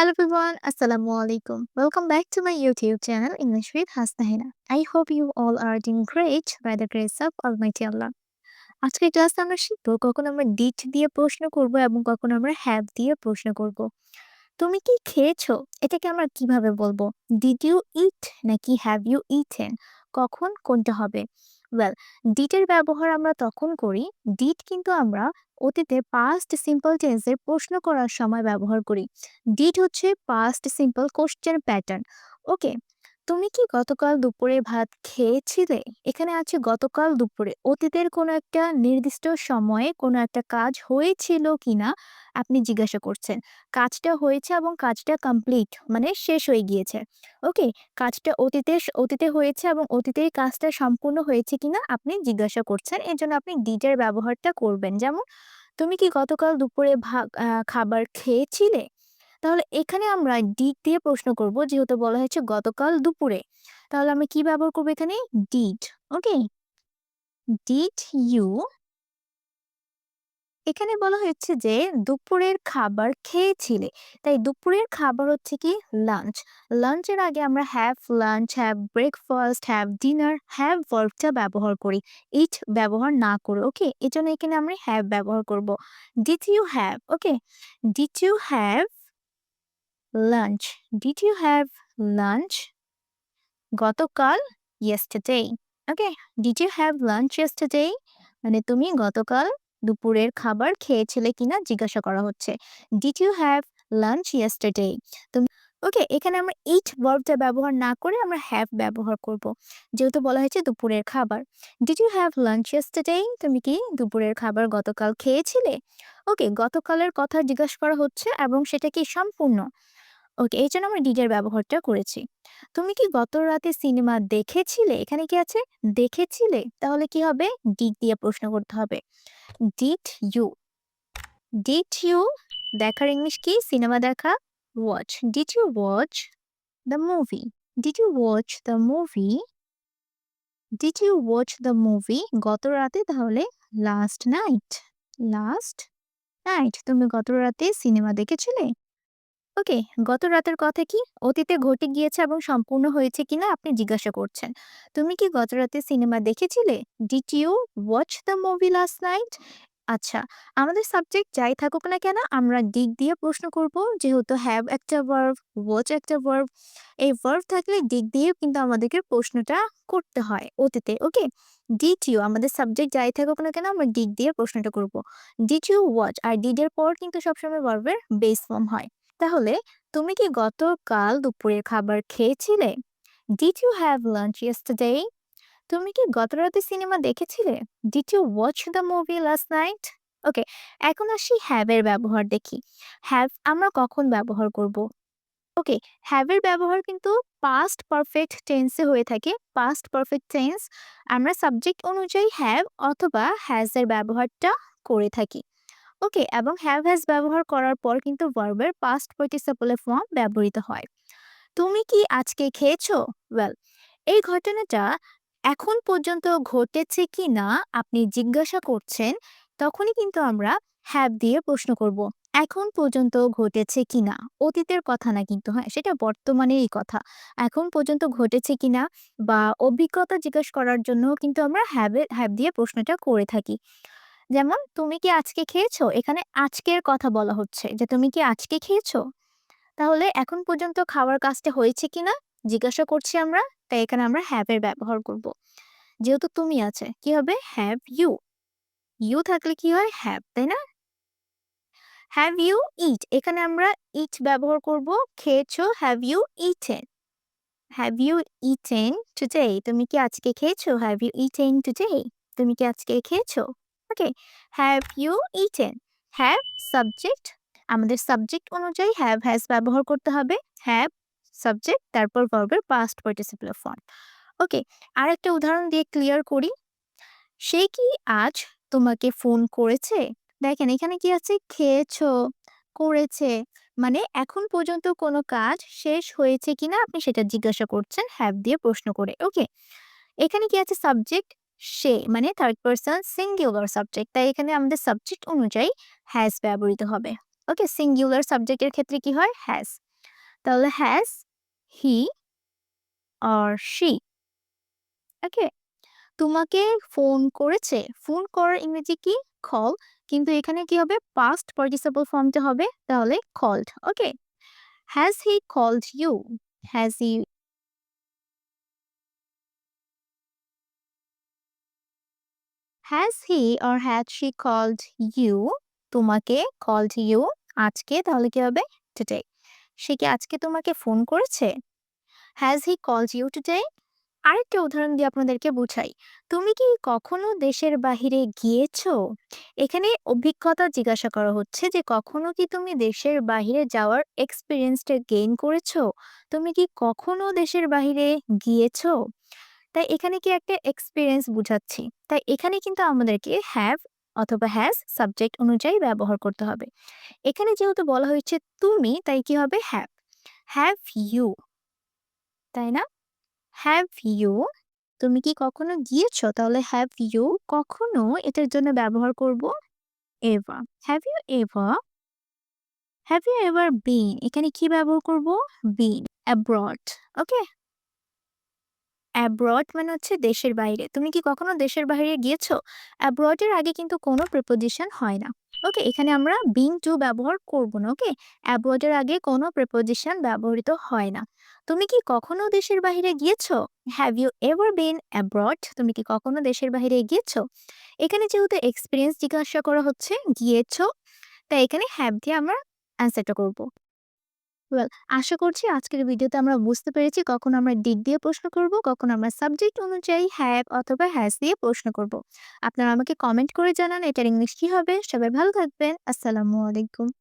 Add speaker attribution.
Speaker 1: Hello everyone, Assalamu alaikum. Welcome back to my YouTube channel English with Hasnahina. I hope you all are doing great by the grace of Almighty Allah. আজকের ক্লাসে আমরা শিখব কখন আমরা did দিয়ে প্রশ্ন করব এবং কখন আমরা হ্যাভ দিয়ে প্রশ্ন করব তুমি কি খেয়েছো এটাকে আমরা কীভাবে বলব ডিড ইউ ইট নাকি হ্যাভ ইউ ইটেন কখন কোনটা হবে ওয়েল ডিটের ব্যবহার আমরা তখন করি ডিট কিন্তু আমরা অতীতে পাস্ট সিম্পল টেন্সের প্রশ্ন করার সময় ব্যবহার করি। ডিট হচ্ছে past simple question pattern okay তুমি কি গতকাল দুপুরে ভাত খেয়েছিলে? এখানে আছে গতকাল দুপুরে। অতীতের কোনো একটা নির্দিষ্ট সময়ে কোনো একটা কাজ হয়েছিল কিনা আপনি জিজ্ঞাসা করছেন। কাজটা হয়েছে এবং কাজটা কমপ্লিট মানে শেষ হয়ে গিয়েছে। ওকে কাজটা অতীতে অতীতে হয়েছে এবং অতীতের কাজটা সম্পূর্ণ হয়েছে কিনা আপনি জিজ্ঞাসা করছেন। এর জন্য আপনি ডিটের ব্যবহারটা করবেন। যেমন তুমি কি গতকাল দুপুরে আহ, খাবার খেয়েছিলে? তাহলে এখানে আমরা ডিড দিয়ে প্রশ্ন করব, যেহেতু বলা হয়েছে গতকাল দুপুরে। তাহলে আমরা কি ব্যবহার করব এখানে? ডিড ওকে ডিড ইউ এখানে বলা হয়েছে যে দুপুরের খাবার খেয়েছিলে। তাই দুপুরের খাবার হচ্ছে কি? লাঞ্চ লাঞ্চের আগে আমরা have lunch have breakfast have dinner have ভার্বটা ব্যবহার করি। ইট ব্যবহার না করে ওকে এই জন্য এখানে আমরা হ্যাভ ব্যবহার করব। Did you have okay did you have lunch did you have lunch গতকাল yesterday okay did you have lunch yesterday মানে তুমি গতকাল দুপুরের খাবার খেয়েছিলে কিনা জিজ্ঞাসা করা হচ্ছে। Did you have lunch yesterday তুমি ওকে এখানে আমরা ইট ভার্বটা ব্যবহার না করে আমরা হ্যাভ ব্যবহার করব। যেহেতু বলা হয়েছে দুপুরের খাবার। Did you have lunch yesterday তুমি কি দুপুরের খাবার গতকাল খেয়েছিলে? ওকে গতকালের কথা জিজ্ঞাসা করা হচ্ছে এবং সেটা কি সম্পূর্ণ? ওকে, এই জন্য আমরা ডিডের ব্যবহারটা করেছি। তুমি কি গত রাতে সিনেমা দেখেছিলে? এখানে কি আছে? দেখেছিলে? তাহলে কি হবে? ডিড দিয়ে প্রশ্ন করতে হবে। Did you. ডিড ইউ দেখার ইংলিশ কি? সিনেমা দেখা, watch. Did you watch the movie. Did you watch the movie. Did you watch the movie গত রাতে তাহলে লাস্ট নাইট। Last night. তুমি গত রাতে সিনেমা দেখেছিলে? ওকে, গত রাতের কথা কি অতীতে ঘটে গিয়েছে এবং সম্পূর্ণ হয়েছে কিনা আপনি জিজ্ঞাসা করছেন। তুমি কি গত রাতে সিনেমা দেখেছিলে? Did you watch the movie last night আচ্ছা আমাদের সাবজেক্ট যাই থাকুক না কেন, আমরা ডিগ দিয়ে প্রশ্ন করব যেহেতু হ্যাভ একটা ভার্ব ওয়াচ একটা ভার্ব এই ভার্ব থাকলে ডিগ দিয়ে কিন্তু আমাদেরকে প্রশ্নটা করতে হয় অতীতে, ওকে? ডিড ইউ আমাদের সাবজেক্ট যাই থাকুক না কেন, আমরা ডিগ দিয়ে প্রশ্নটা করব। ডিড ইউ ওয়াচ আর ডিডের পর কিন্তু সবসময় ভার্বের বেস ফর্ম হয়। তাহলে তুমি কি গতকাল দুপুরের খাবার খেয়েছিলে? Did you have lunch yesterday তুমি কি গত রাতে সিনেমা দেখেছিলে? Did you watch the movie last night okay এখন আসি হ্যাভ এর ব্যবহার দেখি। হ্যাভ আমরা কখন ব্যবহার করব? ওকে হ্যাভ এর ব্যবহার কিন্তু পাস্ট পারফেক্ট টেন্সে হয়ে থাকে। পাস্ট পারফেক্ট টেন্স আমরা সাবজেক্ট অনুযায়ী হ্যাভ অথবা হ্যাজ এর ব্যবহারটা করে থাকি। ওকে, এবং হ্যাভ হ্যাজ ব্যবহার করার পর কিন্তু ভার্বের পাস্ট পার্টিসিপলে ফর্ম ব্যবহৃত হয়। তুমি কি আজকে খেয়েছো? ওয়েল এই ঘটনাটা এখন পর্যন্ত ঘটেছে কি না আপনি জিজ্ঞাসা করছেন, তখনই কিন্তু আমরা হ্যাভ দিয়ে প্রশ্ন করব, এখন পর্যন্ত ঘটেছে কিনা অতীতের কথা না কিন্তু হ্যাঁ সেটা বর্তমানেরই কথা। এখন পর্যন্ত ঘটেছে কিনা বা অভিজ্ঞতা জিজ্ঞেস করার জন্য কিন্তু আমরা হ্যাভ হ্যাভ দিয়ে প্রশ্নটা করে থাকি। যেমন, তুমি কি আজকে খেয়েছো? এখানে আজকের কথা বলা হচ্ছে যে, তুমি কি আজকে খেয়েছো? তাহলে এখন পর্যন্ত খাওয়ার কাজটা হয়েছে কিনা? জিজ্ঞাসা করছি আমরা, তাই এখানে আমরা হ্যাভ এর ব্যবহার করব। যেহেতু তুমি আছে, কি হবে? হ্যাভ ইউ ইউ থাকলে কি হয়? হ্যাভ তাই না? হ্যাভ ইউ ইট এখানে আমরা ইট ব্যবহার করব। খেয়েছো have you eaten have you eaten today তুমি কি আজকে খেয়েছো? হ্যাভ ইউ ইটেন টুডে তুমি কি আজকে খেয়েছো? Okay have you eaten have subject আমাদের সাবজেক্ট অনুযায়ী হ্যাভ হ্যাজ ব্যবহার করতে হবে। হ্যাভ সাবজেক্ট তারপর ভার্বের পাস্ট পার্টিসিপেল ফর্ম ওকে আর একটা উদাহরণ দিয়ে ক্লিয়ার করি। সে কি আজ তোমাকে ফোন করেছে? দেখেন, এখানে কি আছে? খেয়েছো, করেছে। মানে এখন পর্যন্ত কোনো কাজ শেষ হয়েছে কিনা আপনি সেটা জিজ্ঞাসা করছেন হ্যাভ দিয়ে প্রশ্ন করে। ওকে এখানে কি আছে? সাবজেক্ট সে মানে থার্ড পার্সন সিঙ্গুলার সাবজেক্ট তাই এখানে আমাদের সাবজেক্ট অনুযায়ী হ্যাজ ব্যবহৃত হবে। ওকে সিঙ্গুলার সাবজেক্টের ক্ষেত্রে কি হয়? হ্যাজ তাহলে হ্যাজ হি আর শি ওকে তোমাকে ফোন করেছে। ফোন করার ইংরেজি কি? কল কিন্তু এখানে কি হবে? পাস্ট পার্টিসিপল ফর্মটা হবে। তাহলে called okay has he called you has he has he or has she called you তোমাকে কল্ড ইউ আজকে, তাহলে কি হবে? টুডে সে কি আজকে তোমাকে ফোন করেছে? Has he called you today আরেকটা উদাহরণ দিয়ে আপনাদেরকে বুঝাই। তুমি কি কখনো দেশের বাহিরে গিয়েছো? এখানে অভিজ্ঞতা জিজ্ঞাসা করা হচ্ছে যে কখনো কি তুমি দেশের বাহিরে যাওয়ার এক্সপিরিয়েন্সটা গেইন করেছ? তুমি কি কখনো দেশের বাহিরে গিয়েছো? তাই এখানে কি একটা এক্সপিরিয়েন্স বুঝাচ্ছি। তাই এখানে কিন্তু আমাদেরকে হ্যাভ অথবা হ্যাজ সাবজেক্ট অনুযায়ী ব্যবহার করতে হবে। এখানে যেহেতু বলা হয়েছে তুমি, তাই কি হবে? হ্যাভ হ্যাভ ইউ তাই না? হ্যাভ ইউ তুমি কি কখনো গিয়েছো? তাহলে হ্যাভ ইউ কখনো এটার জন্য ব্যবহার করব? Ever have you ever have you ever been এখানে কি ব্যবহার করব? বিন অ্যাব্রড ওকে অ্যাব্রড মানে হচ্ছে দেশের বাইরে। তুমি কি কখনো দেশের বাইরে গিয়েছো? অ্যাব্রডের আগে কিন্তু কোনো প্রিপোজিশন হয় না। ওকে, এখানে আমরা বিং টু ব্যবহার করব না, ওকে? অ্যাব্রডের আগে কোনো প্রিপোজিশন ব্যবহৃত হয় না। তুমি কি কখনো দেশের বাইরে গিয়েছো? Have you ever been abroad তুমি কি কখনো দেশের বাইরে গিয়েছো? এখানে যেহেতু এক্সপিরিয়েন্স জিজ্ঞাসা করা হচ্ছে, গিয়েছো, তাই এখানে হ্যাভ দিয়ে আমরা অ্যান্সারটা করব। ওয়েল আশা করছি আজকের ভিডিওতে আমরা বুঝতে পেরেছি কখন আমরা দিক দিয়ে প্রশ্ন করব, কখন আমরা সাবজেক্ট অনুযায়ী হ্যাভ অথবা হ্যাজ দিয়ে প্রশ্ন করব। আপনারা আমাকে কমেন্ট করে জানান এটার ইংলিশ কী হবে। সবাই ভালো থাকবেন। আসসালামু আলাইকুম।